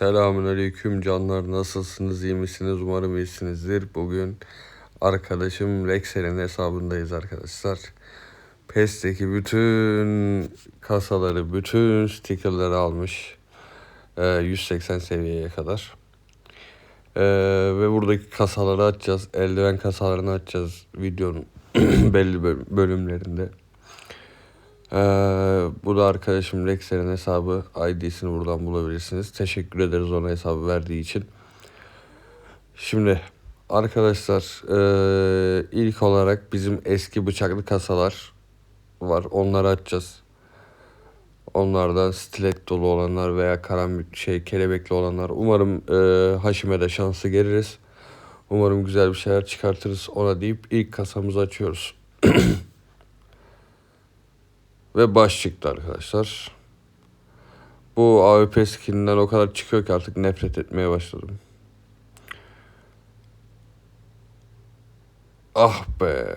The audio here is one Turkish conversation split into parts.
Selamünaleyküm canlar nasılsınız iyi misiniz umarım iyisinizdir. Bugün arkadaşım Rexel'in hesabındayız arkadaşlar. PES'teki bütün kasaları, bütün stickerları almış. Ee, 180 seviyeye kadar. Ee, ve buradaki kasaları açacağız. Eldiven kasalarını açacağız videonun belli böl- bölümlerinde. Ee, bu da arkadaşım Rexer'in hesabı. ID'sini buradan bulabilirsiniz. Teşekkür ederiz ona hesabı verdiği için. Şimdi arkadaşlar ee, ilk olarak bizim eski bıçaklı kasalar var. Onları açacağız. Onlardan stilet dolu olanlar veya karambit şey kelebekli olanlar. Umarım ee, Haşim'e de şansı geliriz. Umarım güzel bir şeyler çıkartırız ona deyip ilk kasamızı açıyoruz. Ve baş çıktı arkadaşlar. Bu AWP skininden o kadar çıkıyor ki artık nefret etmeye başladım. Ah be.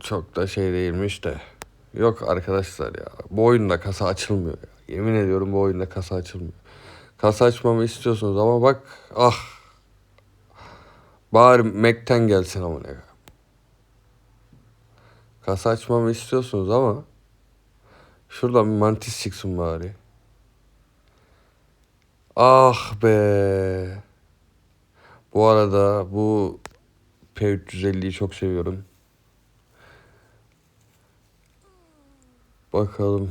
Çok da şey değilmiş de. Yok arkadaşlar ya. Bu oyunda kasa açılmıyor ya. Yemin ediyorum bu oyunda kasa açılmıyor. Kasa açmamı istiyorsunuz ama bak ah. Bari Mac'ten gelsin ama ne. Kasa açmamı istiyorsunuz ama Şuradan bir mantis çıksın bari. Ah be. Bu arada bu P350'yi çok seviyorum. Bakalım.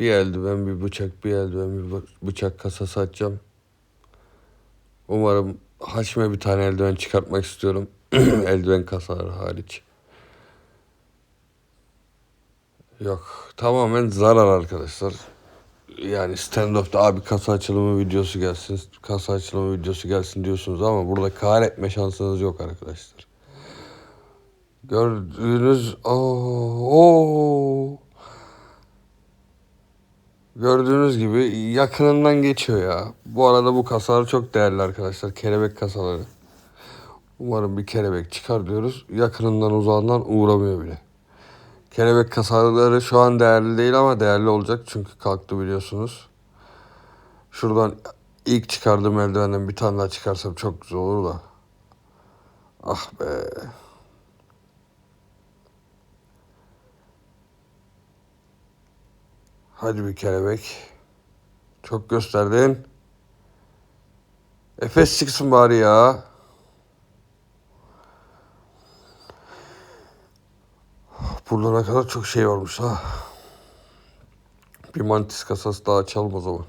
Bir eldiven, bir bıçak, bir eldiven, bir bı- bıçak kasası açacağım. Umarım Haşime bir tane eldiven çıkartmak istiyorum. eldiven kasaları hariç. Yok. Tamamen zarar arkadaşlar. Yani stand-up'ta abi kasa açılımı videosu gelsin, kasa açılımı videosu gelsin diyorsunuz ama burada kar etme şansınız yok arkadaşlar. Gördüğünüz oo, oo. Gördüğünüz gibi yakınından geçiyor ya. Bu arada bu kasalar çok değerli arkadaşlar. Kelebek kasaları. Umarım bir kelebek çıkar diyoruz. Yakınından uzağından uğramıyor bile. Kelebek kasaları şu an değerli değil ama değerli olacak çünkü kalktı biliyorsunuz. Şuradan ilk çıkardığım eldivenden bir tane daha çıkarsam çok güzel olur da. Ah be. Hadi bir kelebek. Çok gösterdin. Efes çıksın bari ya. Buralara kadar çok şey varmış ha. Bir mantis kasası daha açalım o zaman.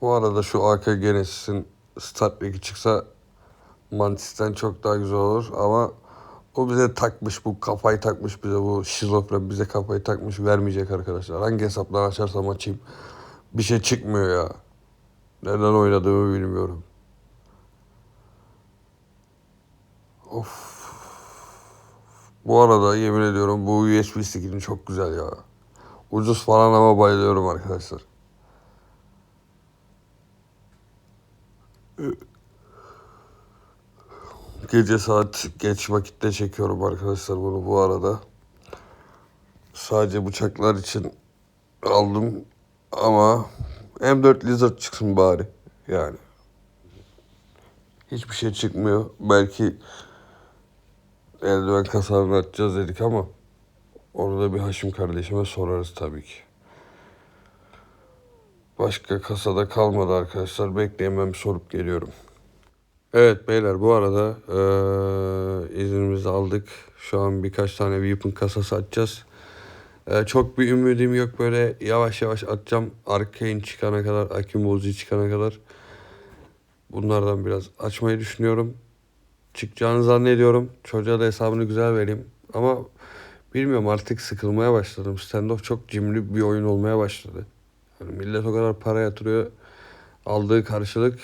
Bu arada şu AK Genesis'in Start çıksa Mantis'ten çok daha güzel olur ama o bize takmış bu kafayı takmış bize bu şizofren bize kafayı takmış vermeyecek arkadaşlar. Hangi hesaptan açarsam açayım bir şey çıkmıyor ya. Neden oynadığımı bilmiyorum. Of. Bu arada yemin ediyorum bu USB stick'in çok güzel ya. Ucuz falan ama bayılıyorum arkadaşlar. Gece saat geç vakitte çekiyorum arkadaşlar bunu bu arada. Sadece bıçaklar için aldım ama M4 Lizard çıksın bari yani. Hiçbir şey çıkmıyor. Belki eldiven kasalarını açacağız dedik ama orada bir Haşim kardeşime sorarız tabii ki. Başka kasada kalmadı arkadaşlar. Bekleyin ben bir sorup geliyorum. Evet beyler bu arada eee iznimizi aldık. Şu an birkaç tane Weapon kasası açacağız. Eee, çok bir ümidim yok böyle yavaş yavaş atacağım. Arcane çıkana kadar, Akimozi çıkana kadar. Bunlardan biraz açmayı düşünüyorum. Çıkacağını zannediyorum. Çocuğa da hesabını güzel vereyim. Ama bilmiyorum artık sıkılmaya başladım. Standoff çok cimri bir oyun olmaya başladı. Yani millet o kadar para yatırıyor. Aldığı karşılık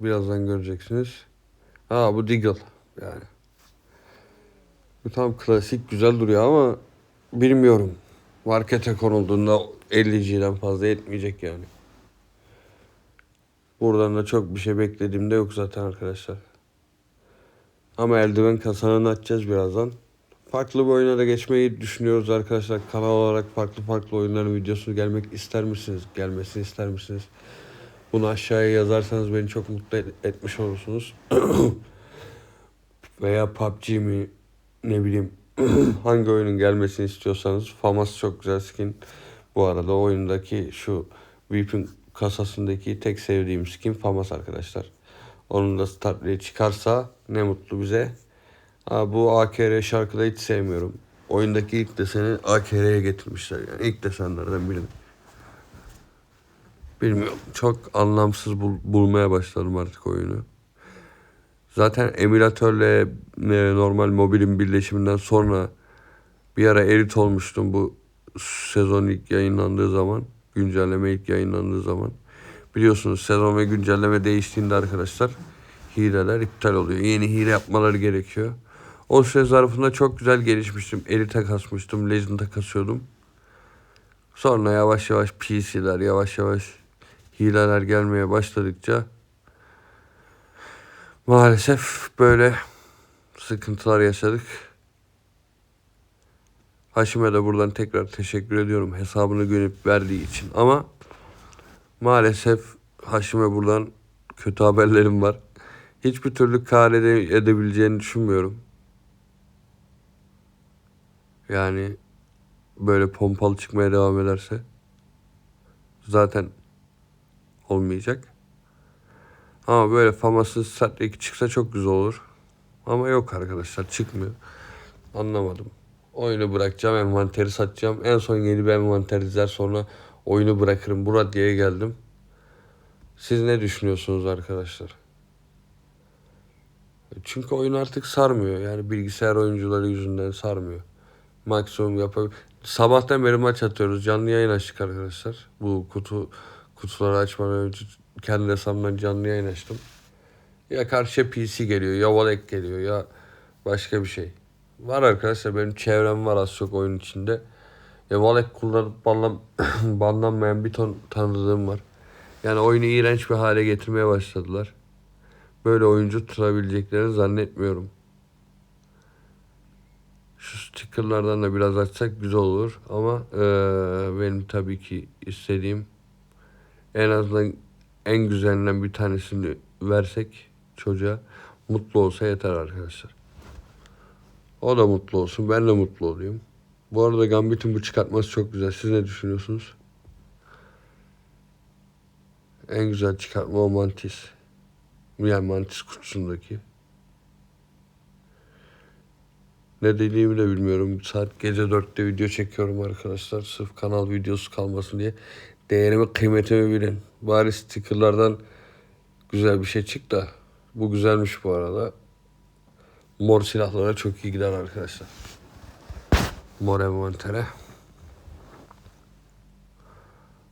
birazdan göreceksiniz. Ha bu Deagle yani. Bu tam klasik güzel duruyor ama bilmiyorum. Markete konulduğunda 50G'den fazla etmeyecek yani. Buradan da çok bir şey beklediğimde yok zaten arkadaşlar. Ama eldiven kasanını açacağız birazdan. farklı bir oyuna da geçmeyi düşünüyoruz arkadaşlar. Kanal olarak farklı farklı oyunların videosunu gelmek ister misiniz? Gelmesini ister misiniz? Bunu aşağıya yazarsanız beni çok mutlu et- etmiş olursunuz. Veya PUBG mi ne bileyim hangi oyunun gelmesini istiyorsanız Famas çok güzel skin. Bu arada oyundaki şu VIP'in kasasındaki tek sevdiğim skin Famas arkadaşlar. Onun da startlığı çıkarsa ne mutlu bize. Ha, bu AKR şarkıda hiç sevmiyorum. Oyundaki ilk deseni AKR'ye getirmişler yani ilk desenlerden birini. Bilmiyorum çok anlamsız bul- bulmaya başladım artık oyunu. Zaten emülatörle e, normal mobilin birleşiminden sonra bir ara erit olmuştum bu sezon ilk yayınlandığı zaman. Güncelleme ilk yayınlandığı zaman. Biliyorsunuz sezon ve güncelleme değiştiğinde arkadaşlar hileler iptal oluyor. Yeni hile yapmaları gerekiyor. O süre zarfında çok güzel gelişmiştim. Elite kasmıştım, Legend'a kasıyordum. Sonra yavaş yavaş PC'ler, yavaş yavaş hileler gelmeye başladıkça maalesef böyle sıkıntılar yaşadık. Haşim'e de buradan tekrar teşekkür ediyorum hesabını gönüp verdiği için. Ama maalesef Haşim'e buradan kötü haberlerim var. Hiçbir türlü kar ede- edebileceğini düşünmüyorum. Yani böyle pompalı çıkmaya devam ederse zaten olmayacak. Ama böyle famasız sat 2 çıksa çok güzel olur. Ama yok arkadaşlar çıkmıyor. Anlamadım. Oyunu bırakacağım, envanteri satacağım. En son yeni bir envanter izler sonra oyunu bırakırım. Bu raddeye geldim. Siz ne düşünüyorsunuz arkadaşlar? Çünkü oyun artık sarmıyor. Yani bilgisayar oyuncuları yüzünden sarmıyor. Maksimum yapabilir. Sabahtan beri maç atıyoruz. Canlı yayın açtık arkadaşlar. Bu kutu kutuları açmadan önce kendi hesabımdan canlı yayın açtım. Ya karşıya PC geliyor ya Valek geliyor ya başka bir şey. Var arkadaşlar benim çevrem var az çok oyun içinde. Ya Valek kullanıp banlan, banlanmayan bir ton tanıdığım var. Yani oyunu iğrenç bir hale getirmeye başladılar. Böyle oyuncu tutabileceklerini zannetmiyorum. Şu stickerlardan da biraz açsak güzel olur ama eee, benim tabii ki istediğim en azından en güzelinden bir tanesini versek çocuğa mutlu olsa yeter arkadaşlar. O da mutlu olsun, ben de mutlu olayım. Bu arada Gambit'in bu çıkartması çok güzel. Siz ne düşünüyorsunuz? En güzel çıkartma o Mantis. Yani Mantis kutusundaki. Ne dediğimi de bilmiyorum. Saat gece dörtte video çekiyorum arkadaşlar. Sırf kanal videosu kalmasın diye. Değerimi kıymetimi bilin. Bari stickerlardan güzel bir şey çık da. Bu güzelmiş bu arada. Mor silahlara çok iyi gider arkadaşlar. Mor envantere.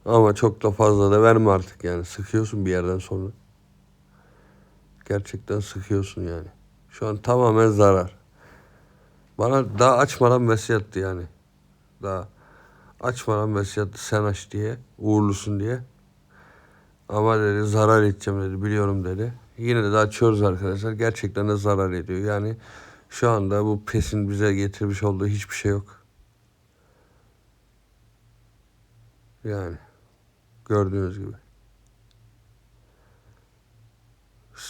Ama çok da fazla da verme artık yani. Sıkıyorsun bir yerden sonra. Gerçekten sıkıyorsun yani. Şu an tamamen zarar. Bana daha açmadan mesaj yani. Daha açmadan mesaj sen aç diye. Uğurlusun diye. Ama dedi zarar edeceğim dedi. Biliyorum dedi. Yine de açıyoruz arkadaşlar. Gerçekten de zarar ediyor. Yani şu anda bu PES'in bize getirmiş olduğu hiçbir şey yok. Yani gördüğünüz gibi.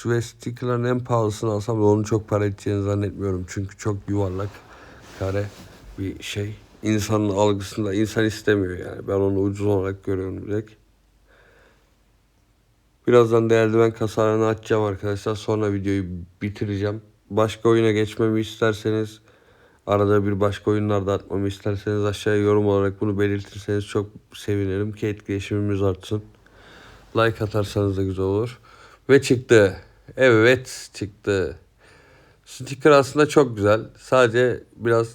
Ve stickerların en pahalısını alsam da onun çok para edeceğini zannetmiyorum. Çünkü çok yuvarlak, kare bir şey. İnsanın algısında insan istemiyor yani. Ben onu ucuz olarak görüyorum direkt. Birazdan değerli ben kasalarını açacağım arkadaşlar. Sonra videoyu bitireceğim. Başka oyuna geçmemi isterseniz arada bir başka oyunlarda atmamı isterseniz aşağıya yorum olarak bunu belirtirseniz çok sevinirim ki etkileşimimiz artsın. Like atarsanız da güzel olur. Ve çıktı. Evet çıktı. Sticker aslında çok güzel. Sadece biraz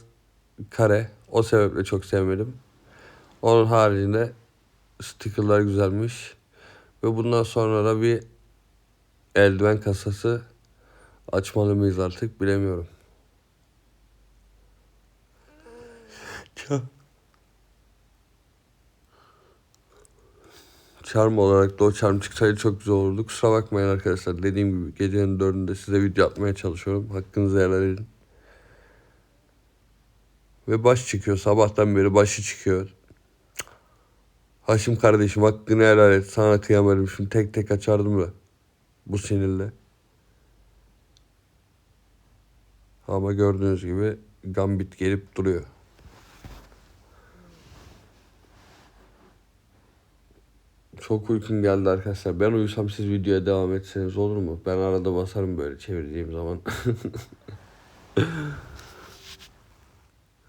kare. O sebeple çok sevmedim. Onun haricinde stickerlar güzelmiş. Ve bundan sonra da bir eldiven kasası açmalı mıyız artık bilemiyorum. Charm olarak da o charm çıksaydı çok güzel olurdu. Kusura bakmayın arkadaşlar. Dediğim gibi gecenin dördünde size video yapmaya çalışıyorum. Hakkınızı helal edin. Ve baş çıkıyor. Sabahtan beri başı çıkıyor. Haşim kardeşim hakkını helal et. Sana kıyamadım. Şimdi tek tek açardım da. Bu sinirle. Ama gördüğünüz gibi Gambit gelip duruyor. Çok uykum geldi arkadaşlar. Ben uyusam siz videoya devam etseniz olur mu? Ben arada basarım böyle çevirdiğim zaman.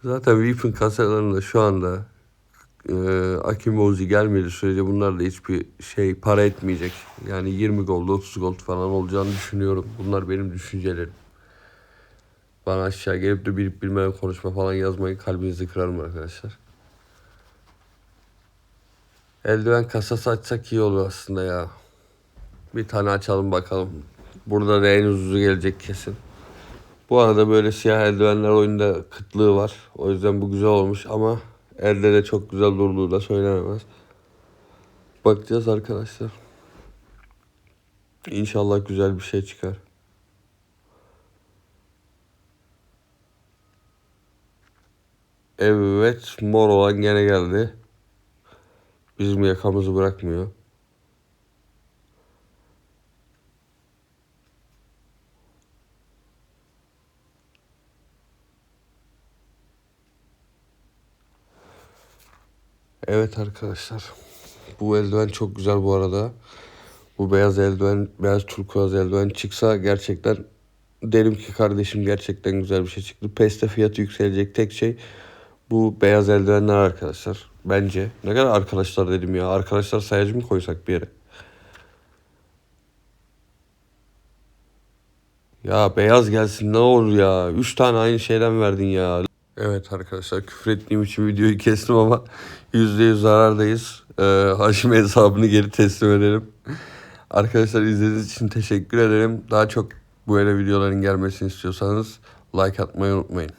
Zaten Weapon kasalarında şu anda e, Akimozi gelmediği sürece bunlar da hiçbir şey para etmeyecek. Yani 20 gold, 30 gold falan olacağını düşünüyorum. Bunlar benim düşüncelerim. Bana aşağı gelip de bilip bilmeyen konuşma falan yazmayın. Kalbinizi kırarım arkadaşlar. Eldiven kasası açsak iyi olur aslında ya. Bir tane açalım bakalım. Burada da en ucuzu gelecek kesin. Bu arada böyle siyah eldivenler oyunda kıtlığı var. O yüzden bu güzel olmuş ama elde de çok güzel durduğu da söylenemez. Bakacağız arkadaşlar. İnşallah güzel bir şey çıkar. Evet mor olan gene geldi. Bizim yakamızı bırakmıyor. Evet arkadaşlar. Bu eldiven çok güzel bu arada. Bu beyaz eldiven, beyaz turkuaz eldiven çıksa gerçekten derim ki kardeşim gerçekten güzel bir şey çıktı. PES'te fiyatı yükselecek tek şey bu beyaz eldivenler arkadaşlar. Bence. Ne kadar arkadaşlar dedim ya. Arkadaşlar sayacı mı koysak bir yere? Ya beyaz gelsin ne olur ya. Üç tane aynı şeyden verdin ya. Evet arkadaşlar küfür ettiğim için videoyu kestim ama %100 zarardayız. Ee, Haşim hesabını geri teslim edelim. Arkadaşlar izlediğiniz için teşekkür ederim. Daha çok böyle videoların gelmesini istiyorsanız like atmayı unutmayın.